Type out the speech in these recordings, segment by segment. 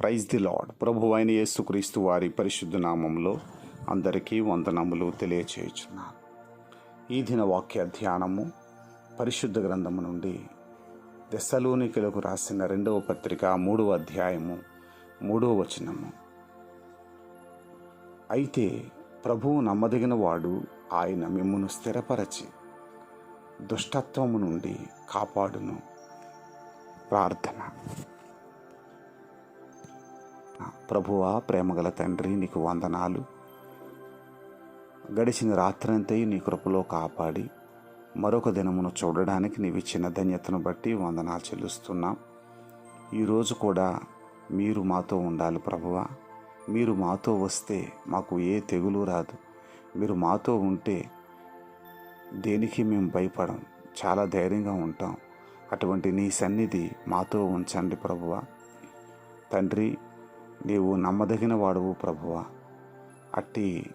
Praise the lord ప్రభు అయిన యేసుక్రీస్తు వారి పరిశుద్ధ నామంలో అందరికీ వందనములు తెలియచేయుచున్నాను. ఈ దిన వాక్య ధ్యానము పరిశుద్ధ గ్రంథము నుండి దశలోనికలకు రాసిన రెండవ పత్రిక మూడవ అధ్యాయము మూడవ వచనము. అయితే ప్రభువు నమ్మదగిన వాడు ఆయన మిమ్మును స్థిరపరచి దుష్టత్వము నుండి కాపాడును. ప్రార్థన. ప్రభువా ప్రేమగల తండ్రి నీకు వందనాలు. గడిచిన రాత్రంతయు నీ కృపలో కాపాడి మరొక దినమును చూడడానికి నీవిచ్చిన ధన్యతను బట్టి వందనాలు చెల్లిస్తున్నాం. ఈరోజు కూడా మీరు మాతో ఉండాలి ప్రభువా. మీరు మాతో వస్తే మాకు ఏ తెగులు రాదు. మీరు మాతో ఉంటే దేనికి మేము భయపడం చాలా ధైర్యంగా ఉంటాం. అటువంటి నీ సన్నిధి మాతో ఉంచండి ప్రభువ. తండ్రి నీవు నమ్మదగిన వాడువు ప్రభువ. అట్టి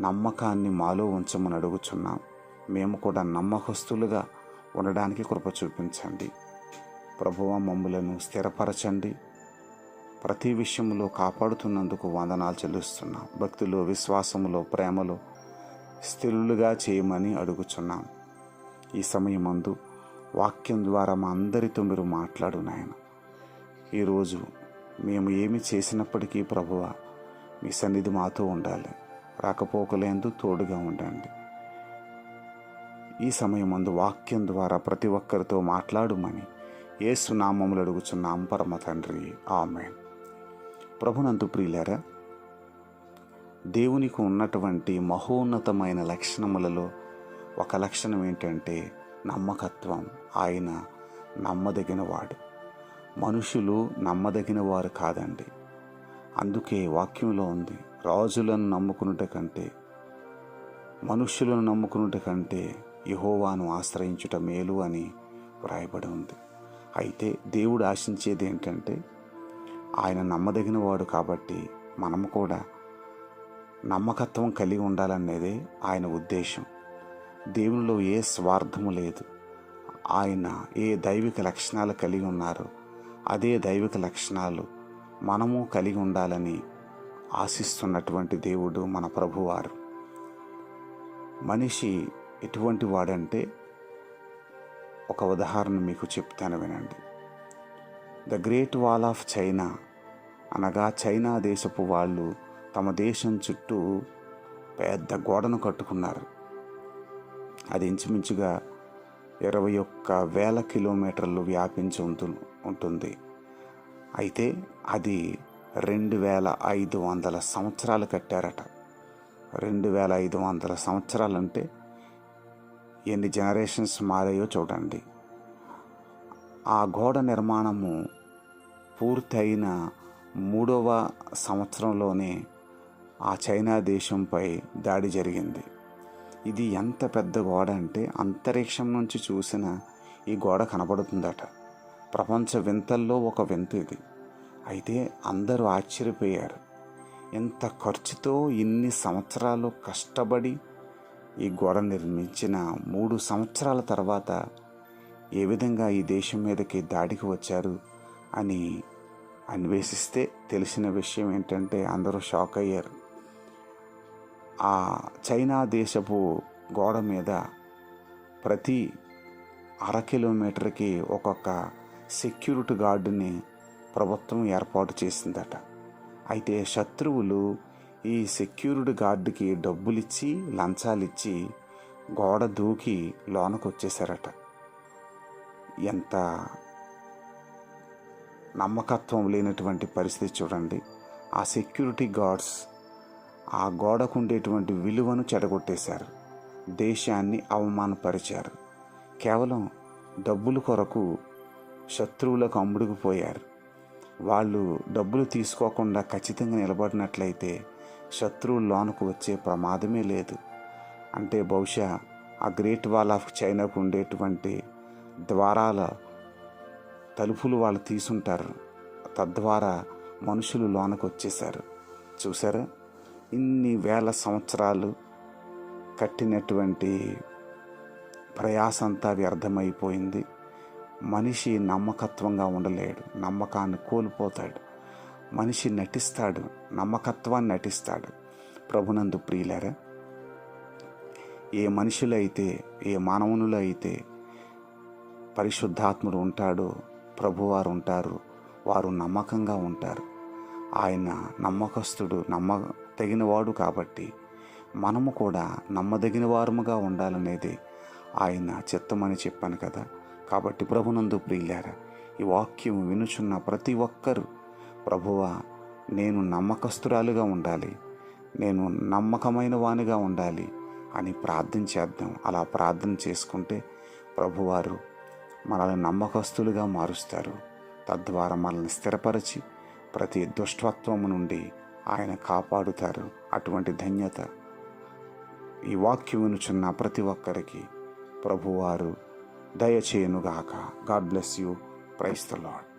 నమ్మకాన్ని మాలో ఉంచమని అడుగుచున్నాం. మేము కూడా నమ్మకస్తులుగా ఉండడానికి కృప చూపించండి. ప్రభువ మమ్ములను స్థిరపరచండి. ప్రతి విషయంలో కాపాడుతున్నందుకు వందనాలు చెల్లిస్తున్నాం. భక్తిలో విశ్వాసములో ప్రేమలో స్థిరులుగా చేయమని అడుగుచున్నాం. ఈ సమయమందు వాక్యం ద్వారా మా అందరితో మీరు మాట్లాడు నాయన. ఈరోజు మేము ఏమి చేసినప్పటికీ ప్రభువ మీ సన్నిధి మాతో ఉండాలి. రాకపోకలేందు తోడుగా ఉండండి. ఈ సమయమందు వాక్యం ద్వారా ప్రతి ఒక్కరితో మాట్లాడుమని ఏసు నామములు అడుగుచున్నాం పరమ తండ్రి. ఆమె ప్రభునందు ప్రియులారా దేవునికి ఉన్నటువంటి మహోన్నతమైన లక్షణములలో ఒక లక్షణం ఏంటంటే నమ్మకత్వం. ఆయన నమ్మదగిన వాడు మనుషులు నమ్మదగిన వారు కాదండి. అందుకే వాక్యంలో ఉంది రాజులను నమ్ముకునుట కంటే మనుష్యులను నమ్ముకునుట కంటే యహోవాను ఆశ్రయించుట మేలు అని వ్రాయబడి ఉంది. అయితే దేవుడు ఆశించేది ఏంటంటే ఆయన నమ్మదగిన వాడు కాబట్టి మనము కూడా నమ్మకత్వం కలిగి ఉండాలనేదే ఆయన ఉద్దేశం. దేవునిలో ఏ స్వార్థము లేదు. ఆయన ఏ దైవిక లక్షణాలు కలిగి ఉన్నారో అదే దైవిక లక్షణాలు మనము కలిగి ఉండాలని ఆశిస్తున్నటువంటి దేవుడు మన ప్రభువారు. మనిషి ఎటువంటి వాడంటే ఒక ఉదాహరణ మీకు చెప్తాను వినండి. The great wall of China అనగా చైనా దేశపు వాళ్ళు తమ దేశం చుట్టూ పెద్ద గోడను కట్టుకున్నారు. అది ఇంచుమించుగా ఇరవై ఒక్క వేల కిలోమీటర్లు వ్యాపించి ఉంటు- ఉంటుంది. అయితే అది రెండు వేల ఐదు వందల సంవత్సరాలు కట్టారట. రెండు వేల ఐదు వందల సంవత్సరాలంటే ఎన్ని జనరేషన్స్ మారాయో చూడండి. ఆ గోడ నిర్మాణము పూర్తయిన మూడవ సంవత్సరంలోనే ఆ చైనా దేశంపై దాడి జరిగింది. ఇది ఎంత పెద్ద గోడ అంటే అంతరిక్షం నుంచి చూసిన ఈ గోడ కనబడుతుందట. ప్రపంచ వింతల్లో ఒక వింత ఇది. అయితే అందరూ ఆశ్చర్యపోయారు. ఎంత ఖర్చుతో ఇన్ని సంవత్సరాలు కష్టపడి ఈ గోడ నిర్మించిన మూడు సంవత్సరాల తర్వాత ఏ విధంగా ఈ దేశం మీదకి దాడికి వచ్చారు అని అన్వేషిస్తే తెలిసిన విషయం ఏంటంటే అందరూ షాక్ అయ్యారు. ఆ చైనా దేశపు గోడ మీద ప్రతి అర కిలోమీటర్కి ఒక్కొక్క సెక్యూరిటీ గార్డుని ప్రభుత్వం ఏర్పాటు చేసిందట. అయితే శత్రువులు ఈ సెక్యూరిటీ గార్డుకి డబ్బులిచ్చి లంచాలిచ్చి గోడ దూకి లోనకు వచ్చేసారట ఎంత నమ్మకత్వం లేనటువంటి పరిస్థితి చూడండి. ఆ సెక్యూరిటీ గార్డ్స్ ఆ గోడకు ఉండేటువంటి విలువను చెడగొట్టేశారు. దేశాన్ని అవమానపరిచారు. కేవలం డబ్బుల కొరకు శత్రువులకు అమ్ముడుకుపోయారు. వాళ్ళు డబ్బులు తీసుకోకుండా ఖచ్చితంగా నిలబడినట్లయితే శత్రువు లోనకు వచ్చే ప్రమాదమే లేదు. అంటే బహుశా ఆ గ్రేట్ వాల్ ఆఫ్ చైనాకు ఉండేటువంటి ద్వారాల తలుపులు వాళ్ళు తీసుంటారు. తద్వారా మనుషులు లోనకు వచ్చేసారు చూసారా ఇన్ని వేల సంవత్సరాలు కట్టినటువంటి ప్రయాసంతా వ్యర్థమైపోయింది. మనిషి నమ్మకత్వంగా ఉండలేడు నమ్మకాన్ని కోల్పోతాడు. మనిషి నటిస్తాడు నమ్మకత్వాన్ని నటిస్తాడు. ప్రభునందు ప్రియులరా ఏ మనుషులు అయితే ఏ మానవునులు అయితే పరిశుద్ధాత్ముడు ఉంటాడో ప్రభువారు ఉంటారు వారు నమ్మకంగా ఉంటారు. ఆయన నమ్మకస్తుడు నమ్మ తగినవాడు కాబట్టి మనము కూడా నమ్మదగిన వారముగా ఉండాలనేది ఆయన చిత్తమని చెప్పాను కదా. కాబట్టి ప్రభునందు ప్రియులారా ఈ వాక్యం వినుచున్న ప్రతి ఒక్కరూ ప్రభువా నేను నమ్మకస్తురాలుగా ఉండాలి నేను నమ్మకమైన వానిగా ఉండాలి అని ప్రార్థన చేద్దాం. అలా ప్రార్థన చేసుకుంటే ప్రభువారు మనల్ని నమ్మకస్తులుగా మారుస్తారు. తద్వారా మనల్ని స్థిరపరిచి ప్రతి దుష్టత్వము నుండి ఆయన కాపాడుతారు. అటువంటి ధన్యత ఈ వాక్యం వినుచున్న ప్రతి ఒక్కరికి ప్రభువారు దయచేయనుగాక. God bless you. Praise the Lord